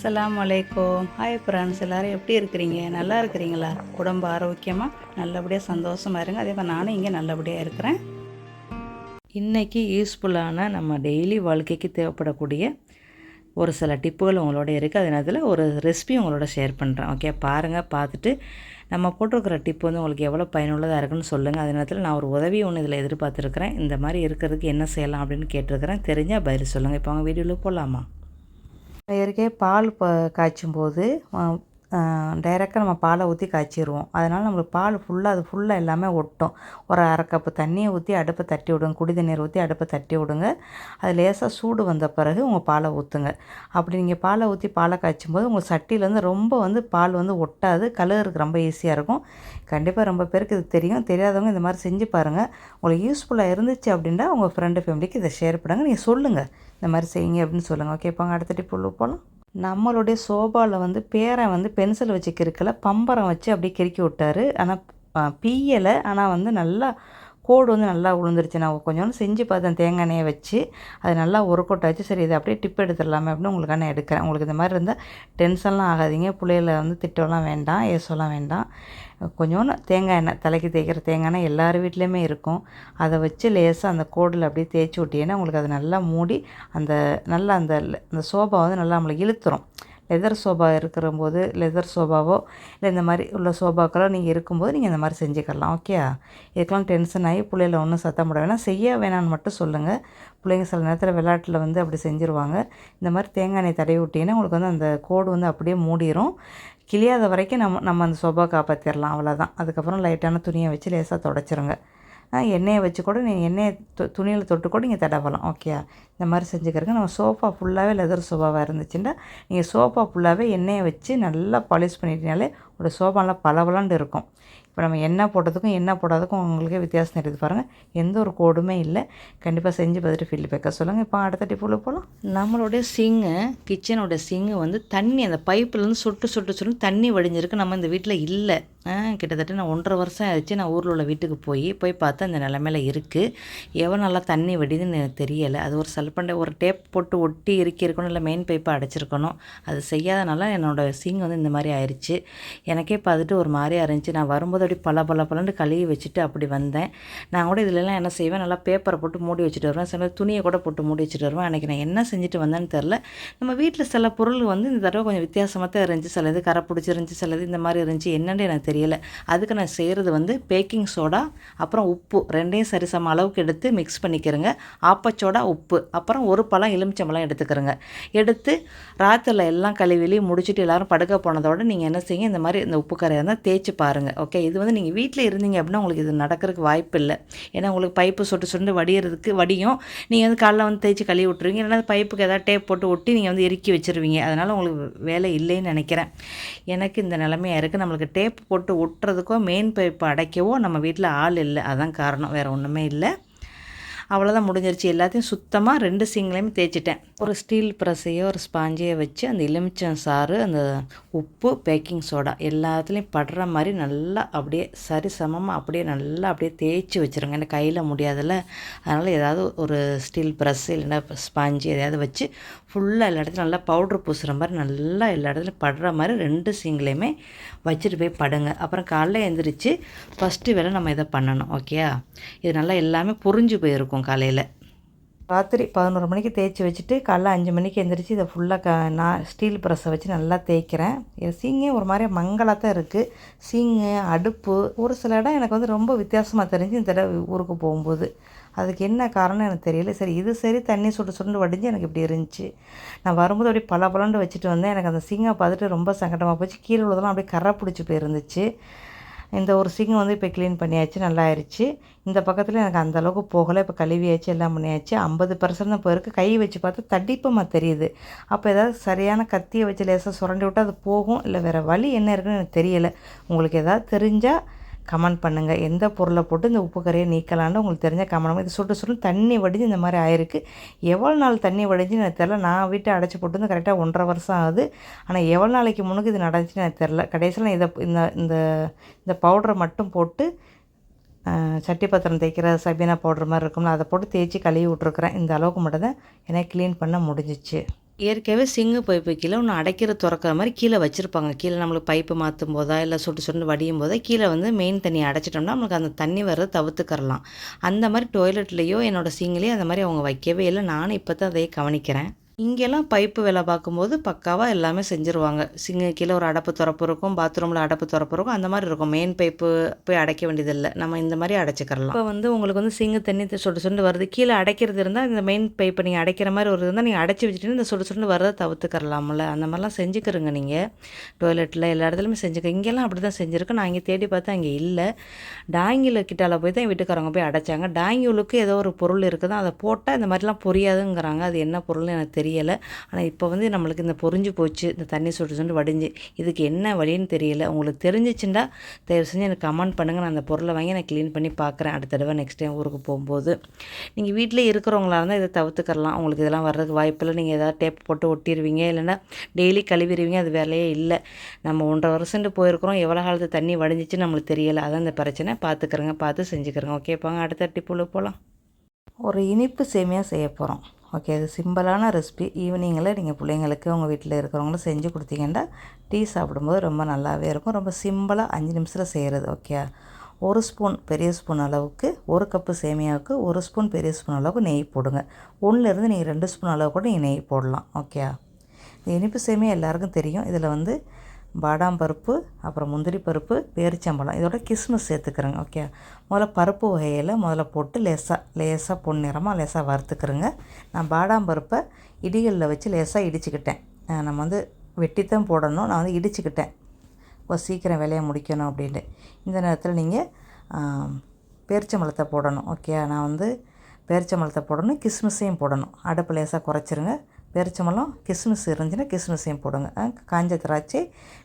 அஸ்லாம் வலைக்கம் hi friends எல்லோரும் எப்படி இருக்கிறீங்க? நல்லா இருக்கிறீங்களா? உடம்பு ஆரோக்கியமாக நல்லபடியாக சந்தோஷமாக இருங்க. அதே மாதிரி நானும் இங்கே நல்லபடியாக இருக்கிறேன். இன்றைக்கி யூஸ்ஃபுல்லான நம்ம டெய்லி வாழ்க்கைக்கு தேவைப்படக்கூடிய ஒரு சில டிப்புகள் உங்களோட இருக்குது அதே நேரத்தில் ஒரு ரெசிபி உங்களோட ஷேர் பண்ணுறேன் ஓகே பாருங்கள் பார்த்துட்டு நம்ம போட்டிருக்கிற டிப் வந்து உங்களுக்கு எவ்வளோ பயனுள்ளதாக இருக்குன்னு சொல்லுங்கள் அதே நேரத்தில் நான் ஒரு உதவி ஒன்று இதில் எதிர்பார்த்துருக்கிறேன். இந்த மாதிரி இருக்கிறதுக்கு என்ன செய்யலாம் அப்படின்னு கேட்டிருக்கிறேன். தெரிஞ்சால் பதில் சொல்லுங்கள் இப்போ அவங்க வீடியோவில் போகலாமா ஏற்கனவே பால் இப்போ காய்ச்சும் போது டைரெக்டாக நம்ம பாலை ஊற்றி காய்ச்சிடுவோம் அதனால் நம்மளுக்கு பால் ஃபுல்லாக அது ஃபுல்லாக எல்லாமே ஒட்டும். ஒரு அரை கப்பு தண்ணியை ஊற்றி அடுப்பை தட்டி விடுங்க. குடி தண்ணீர் ஊற்றி அடுப்பை தட்டி விடுங்க. அது லேசாக சூடு வந்த பிறகு உங்கள் பாலை ஊற்றுங்க அப்படி நீங்கள் பாலை ஊற்றி பாலை காய்ச்சும் போது உங்கள் சட்டியிலேருந்து ரொம்ப வந்து பால் வந்து ஒட்டாது. கலருக்கு ரொம்ப ஈஸியாக இருக்கும். கண்டிப்பாக ரொம்ப பேருக்கு இது தெரியும். தெரியாதவங்க இந்த மாதிரி செஞ்சு பாருங்கள் உங்களுக்கு யூஸ்ஃபுல்லாக இருந்துச்சு அப்படின்னா உங்கள் ஃப்ரெண்டு ஃபேமிலிக்கு இதை ஷேர் பண்ணுங்கள் நீங்கள் சொல்லுங்கள் இந்த மாதிரி செய்யுங்க அப்படின்னு சொல்லுங்கள் ஓகே இப்போ அடுத்த டிப் உள்ள போகலாம் நம்மளுடைய சோபாவில் வந்து பேரன் வந்து பென்சில் வச்சு கிறுக்கல பம்பரம் வச்சு அப்படியே கிறுக்கி விட்டாரு. ஆனால் பீயலை ஆனால் வந்து நல்லா கோடு வந்து நல்லா விழுந்துருச்சு நான் கொஞ்சோண்டு செஞ்சு பார்த்தேன் தேங்காய் எண்ணெயை வச்சு. அது நல்லா உருக்கொட்டாச்சு. சரி இதை அப்படியே டிப் எடுத்துடலாமே அப்படின்னு உங்களுக்கான எடுக்கிறேன். உங்களுக்கு இந்த மாதிரி இருந்தால் டென்ஷன்லாம் ஆகாதீங்க. பிள்ளைகளை வந்து திட்டம்லாம் வேண்டாம் ஏசோலாம் வேண்டாம். கொஞ்சோண்டு தேங்காய் எண்ணெய் தலைக்கு தேய்க்கிற தேங்காய் எண்ணெய் எல்லார் வீட்லேயுமே இருக்கும். அதை வச்சு லேசாக அந்த கோடில் அப்படியே தேய்ச்சி விட்டீங்கன்னா உங்களுக்கு அது நல்லா மூடி அந்த நல்லா அந்த அந்த சோபா வந்து நல்லா நம்மளை இழுத்துரும். லெதர் சோபா இருக்கிற போது லெதர் சோபாவோ இல்லை இந்த மாதிரி உள்ள சோபாக்களோ நீங்கள் இருக்கும்போது நீங்கள் இந்த மாதிரி செஞ்சுக்கலாம் ஓகே இதுக்கெல்லாம் டென்ஷன் ஆகி பிள்ளைகளை ஒன்றும் சத்தம் போட வேணாம். செய்ய வேணான்னு மட்டும் சொல்லுங்கள் பிள்ளைங்க சில நேரத்தில் விளையாட்டில் வந்து அப்படி செஞ்சுருவாங்க. இந்த மாதிரி தேங்காய் எண்ணெய் தடவி விட்டிங்கன்னா உங்களுக்கு வந்து அந்த கோடு வந்து அப்படியே மூடிடும் கிளியாத வரைக்கும் நம்ம நம்ம அந்த சோபா காப்பாற்றிடலாம் அவ்வளோதான் அதுக்கப்புறம் லைட்டான துணியை வச்சு லேசாக தொடச்சிருங்க. எண்ணெயை வச்சு கூட நீங்கள் எண்ணெயை து துணியில் தொட்டு கூட நீங்கள் தடவலாம். ஓகே இந்த மாதிரி செஞ்சுக்கிறதுக்கு நம்ம சோஃபா ஃபுல்லாகவே லெதர் சோஃபாவாக இருந்துச்சுன்னா நீங்கள் சோஃபா ஃபுல்லாகவே எண்ணெயை வச்சு நல்லா பாலிஷ் பண்ணிட்டீங்கனாலே ஒரு சோஃபா நல்லா பளபளன்னு இருக்கும். இப்போ நம்ம என்ன போட்டதுக்கும் என்ன போடாததுக்கும் உங்களுக்கே வித்தியாசம் தெரியுது பாருங்கள் எந்த ஒரு கோடுமே இல்லை. கண்டிப்பாக செஞ்சு பார்த்துட்டு ஃபீல்பேக்காக சொல்லுங்கள் இப்போ அடுத்த டிப்புள்ள போகலாம் நம்மளுடைய சிங்கு கிச்சனோட சிங்கு வந்து தண்ணி அந்த பைப்புலேருந்து சொட்டு சொட்டு சொட்டு தண்ணி வடிஞ்சிருக்கு. நம்ம இந்த வீட்டில் இல்லை. கிட்டத்தட்ட நான் ஒன்றரை வருஷம் ஆயிடுச்சு. நான் ஊரில் உள்ள வீட்டுக்கு போய் போய் பார்த்தா அந்த நிலமையில இருக்குது எவ்வளோ நல்லா தண்ணி வடிதுன்னு எனக்கு தெரியலை. அது ஒரு சல்பண்டை ஒரு டேப் போட்டு ஒட்டி இறுக்கி இருக்கணும் இல்லை மெயின் பைப்பை அடைச்சிருக்கணும். அது செய்யாதனால என்னோடய சிங் வந்து இந்த மாதிரி ஆயிடுச்சு எனக்கே பார்த்துட்டு ஒரு மாதிரியாக இருந்துச்சு. நான் வரும்போது அப்படி பல பல பலன்னு கழுவி வச்சுட்டு அப்படி வந்தேன். நான் கூட இதிலலாம் என்ன செய்வேன்? நல்லா பேப்பரை போட்டு மூடி வச்சுட்டு வருவேன். சில துணியை கூட போட்டு மூடி வச்சுட்டு வருவேன். அன்றைக்கி நான் என்ன செஞ்சுட்டு வந்தேன்னு தெரில நம்ம வீட்டில் சில பொருள் வந்து இந்த தடவை கொஞ்சம் வித்தியாசமாக தான் இருந்துச்சு. சில இது கரை பிடிச்சிருந்துச்சி சில இது இந்த மாதிரி இருந்துச்சு. என்னென்னு எனக்கு தெரியல. அதுக்கு நான் செய்கிறது வந்து பேக்கிங் சோடா அப்புறம் உப்பு. ரெண்டையும் சரிசம அளவுக்கு எடுத்து மிக்ஸ் பண்ணிக்கிறேங்க. ஆப்பச்சோடா உப்பு. அப்புறம் ஒரு பழம் எலுமிச்சம்பழம் எடுத்துக்கிறேங்க. எடுத்து ராத்திரில் எல்லாம் கழுவிலையும் முடிச்சுட்டு எல்லோரும் படுக்க போனதோட நீங்கள் என்ன செய்யுங்க? இந்த மாதிரி இந்த உப்பு கரையாக இருந்தால் தேய்ச்சி பாருங்கள் ஓகே இது வந்து நீங்கள் வீட்டில் இருந்தீங்க அப்படின்னா உங்களுக்கு இது நடக்கிறதுக்கு வாய்ப்பு இல்லை. ஏன்னா உங்களுக்கு பைப்பு சொட்டு சொட்டு வடிகிறதுக்கு வடியும். நீங்கள் வந்து காலைல வந்து தேய்ச்சி கழுவி விட்ருவீங்க இல்லைனா பைப்புக்கு ஏதாவது டேப் போட்டு ஒட்டி நீங்கள் வந்து இறுக்கி வச்சுருவீங்க. அதனால் உங்களுக்கு வேலை இல்லைன்னு நினைக்கிறேன். எனக்கு இந்த நிலமையாக இருக்குது நம்மளுக்கு டேப் போட்டு ஒட்டுறதுக்கோ மெயின் பைப்பு அடைக்கவோ நம்ம வீட்டில் ஆள் இல்லை. அதான் காரணம். வேறு ஒன்றுமே இல்லை. அவ்வளோதான் முடிஞ்சிருச்சு. எல்லாத்தையும் சுத்தமாக ரெண்டு சிங்கிலையும் தேய்ச்சிட்டேன். ஒரு ஸ்டீல் ப்ரெஸ்ஸையோ ஒரு ஸ்பாஞ்சையோ வச்சு அந்த எலுமிச்சம் சாறு அந்த உப்பு பேக்கிங் சோடா எல்லாத்துலேயும் படுற மாதிரி நல்லா அப்படியே சரி சமமாக அப்படியே நல்லா அப்படியே தேய்ச்சி வச்சுருங்க. எனக்கு கையில் முடியாதில்ல. அதனால் ஏதாவது ஒரு ஸ்டீல் ப்ரெஸ் இல்லைன்னா ஸ்பாஞ்சு எதையாவது வச்சு ஃபுல்லாக எல்லா இடத்துலையும் நல்லா பவுட்ரு பூசுகிற மாதிரி நல்லா எல்லா இடத்துலையும் படுற மாதிரி ரெண்டு சிங்கிலையுமே வச்சுட்டு போய் படுங்க. அப்புறம் காலைல எழுந்திரிச்சு ஃபஸ்ட்டு வேலை நம்ம இதை பண்ணணும். ஓகே இது நல்லா எல்லாமே புரிஞ்சு போயிருக்கும். காலையில். ராத்திரி பதினோரு மணிக்கு தேய்ச்சி வச்சுட்டு காலைல அஞ்சு மணிக்கு எந்திரிச்சு இதை ஃபுல்லாக க நான் ஸ்டீல் ப்ரெஸ்ஸை வச்சு நல்லா தேய்க்கிறேன். சீங்கே ஒரு மாதிரி மங்களாக தான் இருக்குது சீங்கு அடுப்பு ஒரு சில இடம் எனக்கு வந்து ரொம்ப வித்தியாசமாக தெரிஞ்சு இந்த தடவை ஊருக்கு போகும்போது. அதுக்கு என்ன காரணம் எனக்கு தெரியல. சரி இது சரி தண்ணி சுட்டு சுண்டு வடிஞ்சு எனக்கு இப்படி இருந்துச்சு. நான் வரும்போது அப்படியே பல பலண்டு வச்சுட்டு வந்தேன். எனக்கு அந்த சீங்கை பார்த்துட்டு ரொம்ப சங்கடமாக போச்சு. கீழே உள்ளதெல்லாம் அப்படியே கரை பிடிச்சி போயிருந்துச்சு. இந்த ஒரு சிங்க் வந்து இப்போ க்ளீன் பண்ணியாச்சு நல்லா ஆயிடுச்சு இந்த பக்கத்தில் எனக்கு அந்தளவுக்கு போகலை. இப்போ கழுவியாச்சு எல்லாம் பண்ணியாச்சு. ஐம்பது பர்சன்ட் தான் போயிருக்கு. கை வச்சு பார்த்தா தடிப்பமாக தெரியுது. அப்போ ஏதாவது சரியான கத்தியை வச்சு லேசாக சுரண்டி விட்டால் அது போகும்? இல்லை வேறு வழி என்ன இருக்குன்னு எனக்கு தெரியலை. உங்களுக்கு எதாவது தெரிஞ்சால் கமெண்ட் பண்ணுங்கள் எந்த பொருளை போட்டு இந்த உப்பு கரையை நீக்கலான்னு உங்களுக்கு தெரிஞ்ச கமெண்ட் இது சுட்டு சுட்டு தண்ணி வடிஞ்சு இந்த மாதிரி ஆயிருக்கு. எவ்வளோ நாள் தண்ணி வடிஞ்சுன்னு எனக்கு தெரில நான் வீட்டை அடைச்சி போட்டு வந்து கரெக்டாக ஒன்றரை வருஷம் ஆகுது. ஆனால் எவ்வளோ நாளைக்கு முன்னுக்கு இது நடந்துச்சுன்னு எனக்கு தெரில கடைசியில் நான் இதை இந்த இந்த இந்த பவுடரை மட்டும் போட்டு சட்டி பத்திரம் தேய்க்கிற சபீனா பவுடர் மாதிரி இருக்கும்ல அதை போட்டு தேய்ச்சி கழுவி விட்ருக்குறேன் இந்த அளவுக்கு மட்டும் தான் எனக்கு க்ளீன் பண்ண முடிஞ்சிச்சு. ஏற்கனவே சிங்கு பைப்பு கீழே ஒன்று அடைக்கிற திறக்கிற மாதிரி கீழே வச்சுருப்பாங்க. கீழே நம்மளுக்கு பைப்பு மாற்றும் போதா இல்லை சுட்டு சுட்டு வடியும் போதா கீழே வந்து மெயின் தண்ணியை அடைச்சிட்டோம்னா நம்மளுக்கு அந்த தண்ணி வர்றது தவிர்த்துக்கரலாம் அந்த மாதிரி டாய்லெட்லேயோ என்னோடய சிங்கிலையும் அந்த மாதிரி அவங்க வைக்கவே இல்லை. நானும் இப்போ தான் அதையே கவனிக்கிறேன். இங்கெல்லாம் பைப்பு வேலை பார்க்கும்போது பக்காவாக எல்லாமே செஞ்சுருவாங்க. சிங்கு கீழே ஒரு அடப்பு திறப்பு இருக்கும் பாத்ரூமில் அடப்பு திறப்பு இருக்கும் அந்த மாதிரி இருக்கும். மெயின் பைப்பு போய் அடைக்க வேண்டியதில்லை. நம்ம இந்த மாதிரி அடைச்சிக்கிறலாம். இப்போ வந்து உங்களுக்கு வந்து சிங்க தண்ணி சொட்டு சொண்டு வருது. கீழே அடைக்கிறது இருந்தால் இந்த மெயின் பைப்பை நீங்கள் அடைக்கிற மாதிரி ஒரு இருந்தால் நீங்கள் அடைச்சி வச்சுட்டு இந்த சொட்டு சொண்டு வரதை தவிர்த்துக்கரலாம்ல அந்த மாதிரிலாம் செஞ்சுக்கிறங்க நீங்கள் டாய்லெட்டில் எல்லா இடத்துலையுமே செஞ்சுக்க. இங்கெல்லாம் அப்படி தான் செஞ்சுருக்கேன் நான் இங்கே தேடி பார்த்தா அங்கே இல்லை. டாங்கியில் கிட்டால போய் தான் என் வீட்டுக்காரங்க போய் அடைச்சாங்க. டாங்கியுளுக்கு ஏதோ ஒரு பொருள் இருக்குது? அதை போட்டால் இந்த மாதிரிலாம் புரியாதுங்கிறாங்க. அது என்ன பொருள்னு எனக்கு தெரியும் தெரியலை. ஆனால் இப்போ வந்து நம்மளுக்கு இந்த பொறிஞ்சு போச்சு இந்த தண்ணி சுட்டு சுண்டு வடிஞ்சு இதுக்கு என்ன வழின்னு தெரியல. உங்களுக்கு தெரிஞ்சிச்சுண்டா தயவு செஞ்சு எனக்கு கமெண்ட் பண்ணுங்கள் நான் அந்த பொருளை வாங்கி நான் க்ளீன் பண்ணி பார்க்குறேன் அடுத்த தடவை நெக்ஸ்ட் டைம் ஊருக்கு போகும்போது. நீங்கள் வீட்டிலே இருக்கிறவங்களா இருந்தால் இதை தவிர்த்துக்கரலாம் உங்களுக்கு இதெல்லாம் வர்றதுக்கு வாய்ப்பில்லை நீங்கள் எதாவது டேப் போட்டு ஒட்டிடுவீங்க இல்லைன்னா டெய்லி கழுவிடுவீங்க அது வேலையே இல்லை. நம்ம ஒன்றரை வருஷம்ட்டு போயிருக்கிறோம். எவ்வளோ காலத்து தண்ணி வடிஞ்சிச்சு நம்மளுக்கு தெரியலை. அதான் இந்த பிரச்சனை. பார்த்துக்கிறேங்க பார்த்து செஞ்சுக்கிறேங்க. ஓகேப்பாங்க. அடுத்த டிப்புள்ள போகலாம் ஒரு இனிப்பு சேமியாக செய்ய போகிறோம் ஓகே இது சிம்பிளான ரெசிபி. ஈவினிங்கில் நீங்கள் பிள்ளைங்களுக்கு உங்கள் வீட்டில் இருக்கிறவங்களும் செஞ்சு கொடுத்தீங்கன்னா டீ சாப்பிடும்போது ரொம்ப நல்லாவே இருக்கும். ரொம்ப சிம்பிளாக அஞ்சு நிமிஷத்தில் செய்கிறது ஓகே ஒரு ஸ்பூன் பெரிய ஸ்பூன் அளவுக்கு ஒரு கப்பு சேமியாவுக்கு ஒரு ஸ்பூன் பெரிய ஸ்பூன் அளவுக்கு நெய் போடுங்க. ஒன்றுலேருந்து நீங்கள் ரெண்டு ஸ்பூன் அளவு கூட நீங்கள் நெய் போடலாம் ஓகே இந்த இனிப்பு சேமியா எல்லாருக்கும் தெரியும். இதில் வந்து பாதாம் பருப்பு அப்புறம் முந்திரி பருப்பு பேரிச்சம்பழம். இதோட கிஸ்மிஸ் சேர்த்துக்கிறேங்க ஓகே முதல்ல பருப்பு வகையில் முதல்ல போட்டு லேசாக லேசாக பொன்னிறமாக லேசாக வறுத்துக்கிறேங்க. நான் பாதாம் பருப்பை இடிகளில் வச்சு லேசாக இடிச்சுக்கிட்டேன். நம்ம வந்து வெட்டித்தான் போடணும். நான் வந்து இடிச்சுக்கிட்டேன். ஒரு சீக்கிரம் வேலையை முடிக்கணும் அப்படின்ட்டு. இந்த நேரத்தில் நீங்கள் பேரிச்சம்பழத்தை போடணும் ஓகே நான் வந்து பேரிச்சம்பழத்தை போடணும் கிஸ்மிஸையும் போடணும். அடுப்பு லேசாக குறைச்சிருங்க. பேரிச்சம்பழம் கிஸ்மிஸ் இருந்துச்சுன்னா கிஸ்மிஸையும் போடுங்க. காஞ்ச திராட்சை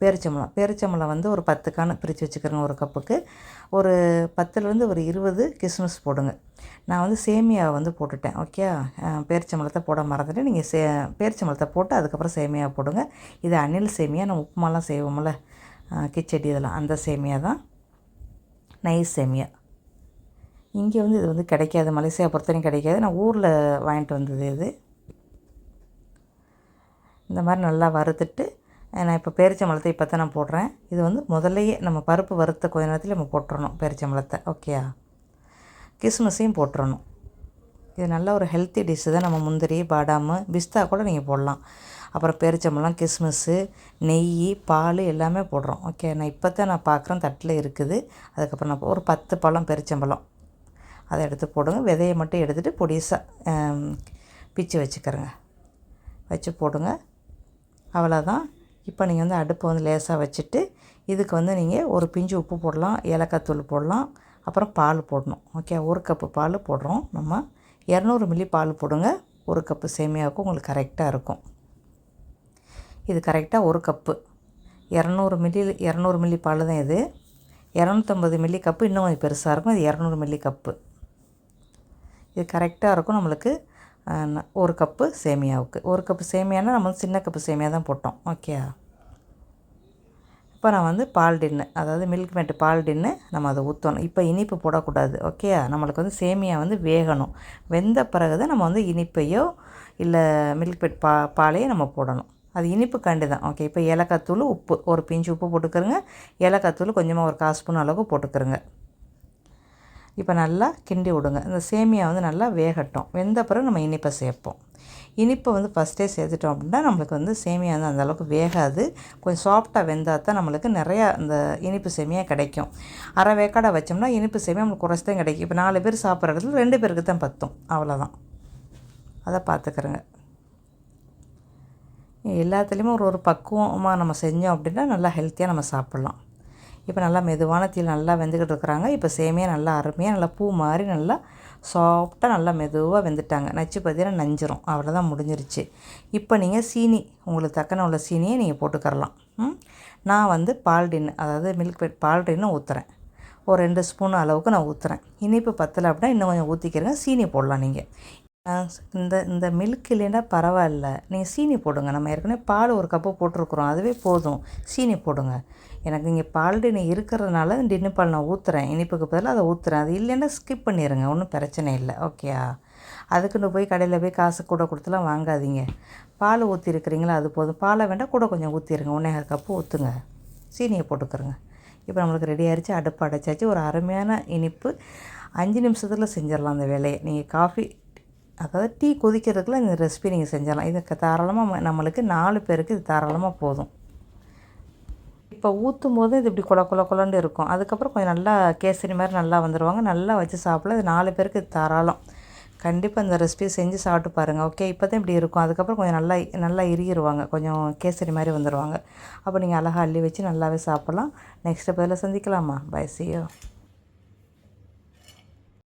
பேரிச்சம்பழம். பேரிச்சம்பழம் வந்து ஒரு பத்து காணு பிரித்து வச்சுக்கிறேங்க ஒரு கப்புக்கு. ஒரு பத்துலேருந்து ஒரு இருபது கிஸ்மிஸ் போடுங்க. நான் வந்து சேமியாவை வந்து போட்டுட்டேன். ஓகே? பேரிச்சம்பழத்தை போட மறந்துட்டு நீங்கள் சே பேரிச்சம்பழத்தை போட்டு அதுக்கப்புறம் சேமியா போடுங்க. இது அணில் சேமியா நம்ம உப்புமாலாம் செய்வோம்ல. கிச்சடி இதெல்லாம். அந்த சேமியா தான். நைஸ் சேமியா. இங்கே வந்து இது வந்து கிடைக்காது. மலேசியா பொறுத்தவரைக்கும் கிடைக்காது. நான் ஊரில் வாங்கிட்டு வந்தது இது. இந்த மாதிரி நல்லா வறுத்துட்டு நான் இப்போ பேரிச்சம்பழத்தை இப்போ தான் நான் போடுறேன். இது வந்து முதல்லையே நம்ம பருப்பு வறுத்த கொஞ்ச நேரத்தில் நம்ம போட்டுறணும் பேரிச்சம்பழத்தை. ஓகேயா கிஸ்மிஸையும் போட்டுறணும். இது நல்ல ஒரு ஹெல்த்தி டிஷ்ஷு தான் நம்ம முந்திரி பாடாமு பிஸ்தா கூட நீங்கள் போடலாம். அப்புறம் பேரிச்சம்பழம் கிஸ்மிஸ்ஸு நெய் பால் எல்லாமே போடுறோம். ஓகே நான் இப்போ தான் நான் பார்க்குறேன் தட்டில் இருக்குது. அதுக்கப்புறம் நான் ஒரு பத்து பழம் பெரிச்சம்பழம். அதை எடுத்து போடுங்க. விதையை மட்டும் எடுத்துகிட்டு பொடிசாக பிச்சு வச்சுக்கிறேங்க. வச்சு போடுங்க. அவ்வளோதான் இப்போ நீங்கள் வந்து அடுப்பை வந்து லேசாக வச்சுட்டு இதுக்கு வந்து நீங்கள் ஒரு பிஞ்சு உப்பு போடலாம் ஏலக்காய் தூள் போடலாம் அப்புறம் பால் போடணும். ஓகே ஒரு கப்பு பால் போடுறோம். நம்ம இரநூறு மில்லி பால் போடுங்க. ஒரு கப்பு சேமியாவுக்கு உங்களுக்கு கரெக்டாக இருக்கும். இது கரெக்டாக ஒரு கப்பு இரநூறு மில்லி இரநூறு மில்லி பால் தான் இது. இரநூத்தம்பது மில்லி கப்பு இன்னும் கொஞ்சம் பெருசாக இருக்கும். இது இரநூறு மில்லி கப்பு இது கரெக்டாக இருக்கும் நம்மளுக்கு. ஒரு கப்பு சேமியாவுக்கு. ஒரு கப்பு சேமியானா நம்ம வந்து சின்ன கப்பு சேமியா தான் போட்டோம். ஓகே இப்போ நான் வந்து பால் டின்னு அதாவது மில்க் மேட்டு பால் டின்னு நம்ம அதை ஊற்றணும் இப்போ இனிப்பு போடக்கூடாது. ஓகே நம்மளுக்கு வந்து சேமியா வந்து வேகணும். வெந்த பிறகு தான் நம்ம வந்து இனிப்பையோ இல்லை மில்க் மேட் பா பாலையோ நம்ம போடணும். அது இனிப்பு கண்டு தான். ஓகே இப்போ ஏலக்காய் தூள் உப்பு. ஒரு பிஞ்சு உப்பு போட்டுக்கிறோங்க ஏலக்காய் தூள் கொஞ்சமாக ஒரு கால் ஸ்பூன் அளவுக்கு போட்டுக்கிறோங்க இப்போ நல்லா கிண்டி விடுங்க. இந்த சேமியா வந்து நல்லா வேகட்டும். வெந்த பிறகு நம்ம இனிப்பை சேர்ப்போம். இனிப்பை வந்து ஃபஸ்ட்டே சேர்த்துட்டோம் அப்படின்னா நம்மளுக்கு வந்து சேமியா வந்து அந்தளவுக்கு வேகாது. கொஞ்சம் சாஃப்டாக வெந்தால் தான் நம்மளுக்கு நிறையா அந்த இனிப்பு சேமியா கிடைக்கும். அரை வேக்காடை வச்சோம்னா இனிப்பு சேமியா நம்மளுக்கு குறைச்சி தான் கிடைக்கும். இப்போ நாலு பேர் சாப்பிட்ற இடத்துல ரெண்டு பேருக்கு தான் பத்தும். அவ்வளோதான் அதை பார்த்துக்கிறேங்க. எல்லாத்துலேயுமே ஒரு ஒரு பக்குவமாக நம்ம செஞ்சோம் அப்படின்னா நல்லா ஹெல்த்தியாக நம்ம சாப்பிட்லாம். இப்போ நல்லா மெதுவான தீயில் நல்லா வெந்துக்கிட்டு இருக்கிறாங்க. இப்போ சேமியாக நல்லா அருமையாக நல்லா பூ மாதிரி நல்லா சாஃப்டாக நல்லா மெதுவாக வெந்துட்டாங்க. நச்சு பார்த்தீங்கன்னா நஞ்சிரும். அவ்வளோதான் முடிஞ்சிருச்சு. இப்போ நீங்கள் சீனி உங்களுக்கு தக்கன உள்ள சீனியை நீங்கள் போட்டுக்கரலாம். நான் வந்து பால்டின்னு அதாவது மில்க் பேட் பால்டின்னு ஊற்றுறேன் ஒரு ரெண்டு ஸ்பூன் அளவுக்கு நான் ஊற்றுறேன் இனிப்பு பத்தலை அப்படின்னா இன்னும் கொஞ்சம் ஊற்றிக்கிறேங்க சீனி போடலாம் நீங்கள் இந்த இந்த மில்க் இல்லைன்னா பரவாயில்ல. நீங்கள் சீனி போடுங்க. நம்ம ஏற்கனவே பால் ஒரு கப்பு போட்டிருக்குறோம். அதுவே போதும். சீனி போடுங்க. எனக்கு இங்கே பால் இருக்கிறதுனால டின்னு பால் நான் ஊற்றுறேன் இனிப்புக்கு பதிலாக அதை ஊற்றுறேன் அது இல்லைன்னா ஸ்கிப் பண்ணிடுங்க ஒன்றும் பிரச்சனை இல்லை. ஓகேயா அதுக்குன்னு போய் கடையில் போய் காசு கூட கொடுத்துலாம் வாங்காதீங்க. பால் ஊற்றிருக்கிறீங்களா அது போதும். பாலை வேண்டாம் கூட கொஞ்சம் ஊற்றிடுங்க ஒன்றே கப்பு ஊற்றுங்க சீனியை போட்டுக்கிறோங்க இப்போ நம்மளுக்கு ரெடி ஆயிடுச்சு அடுப்பு அடைச்சாச்சு. ஒரு அருமையான இனிப்பு. அஞ்சு நிமிஷத்தில் செஞ்சிடலாம் அந்த வேலையை. நீங்கள் காஃபி அதாவது டீ கொதிக்கிறதுக்குள்ள இந்த ரெசிபி நீங்கள் செஞ்சிடலாம். இது தாராளமாக நம்மளுக்கு நாலு பேருக்கு இது தாராளமாக போதும். இப்போ ஊற்றும் போது இது இப்படி குல குல குலன்னு இருக்கும். அதுக்கப்புறம் கொஞ்சம் நல்லா கேசரி மாதிரி நல்லா வந்துடுவாங்க நல்லா வச்சு சாப்பிடலாம். இது நாலு பேருக்கு இது தாராளம். கண்டிப்பாக இந்த ரெசிபி செஞ்சு சாப்பிட்டு பாருங்கள் ஓகே இப்போ தான் இப்படி இருக்கும். அதுக்கப்புறம் கொஞ்சம் நல்லா நல்லா இறுகிடுவாங்க கொஞ்சம் கேசரி மாதிரி வந்துடுவாங்க அப்போ நீங்கள் அழகாக அள்ளி வச்சு நல்லாவே சாப்பிட்லாம். நெக்ஸ்ட் பதில் சந்திக்கலாமா? பை சியோ